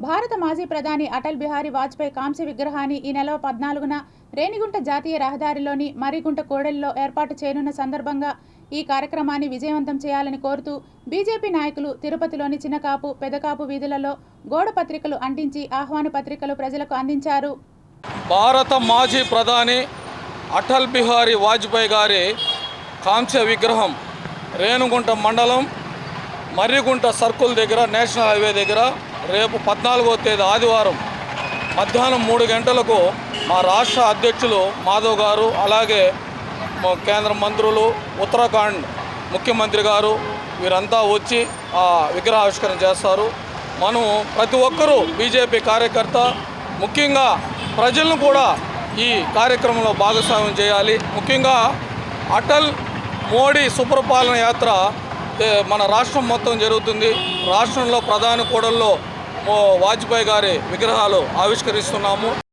భారత మాజీ ప్రధాని అటల్ బిహారీ వాజ్పేయి కాంస్య విగ్రహాన్ని ఈ నెల పద్నాలుగున రేణిగుంట జాతీయ రహదారిలోని మరిగుంట కోడెల్లో ఏర్పాటు చేయనున్న సందర్భంగా ఈ కార్యక్రమాన్ని విజయవంతం చేయాలని కోరుతూ బీజేపీ నాయకులు తిరుపతిలోని చిన్నకాపు పెదకాపు వీధులలో గోడ పత్రికలు అంటించి ఆహ్వాన పత్రికలు ప్రజలకు అందించారు. భారత మాజీ ప్రధాని అటల్ బిహారీ వాజ్పేయి గారి కాంస్య విగ్రహం రేణుగుంట మండలం మర్రిగుంట సర్కుల్ దగ్గర నేషనల్ హైవే దగ్గర రేపు పద్నాలుగో తేదీ ఆదివారం మధ్యాహ్నం మూడు గంటలకు మా రాష్ట్ర అధ్యక్షులు మాధవ్ గారు అలాగే కేంద్ర మంత్రులు ఉత్తరాఖండ్ ముఖ్యమంత్రి గారు వీరంతా వచ్చి ఆ విగ్రహావిష్కరణ చేస్తారు. మనం ప్రతి ఒక్కరూ బీజేపీ కార్యకర్త ముఖ్యంగా ప్రజలను కూడా ఈ కార్యక్రమంలో భాగస్వామ్యం చేయాలి. ముఖ్యంగా అటల్ మోడీ సుప్రపాలన యాత్ర మన రాష్ట్రం మొత్తం జరుగుతుంది. రాష్ట్రంలో ప్రధాన కూడల్లో వాజ్పేయి గారి విగ్రహాలు ఆవిష్కరిస్తున్నాము.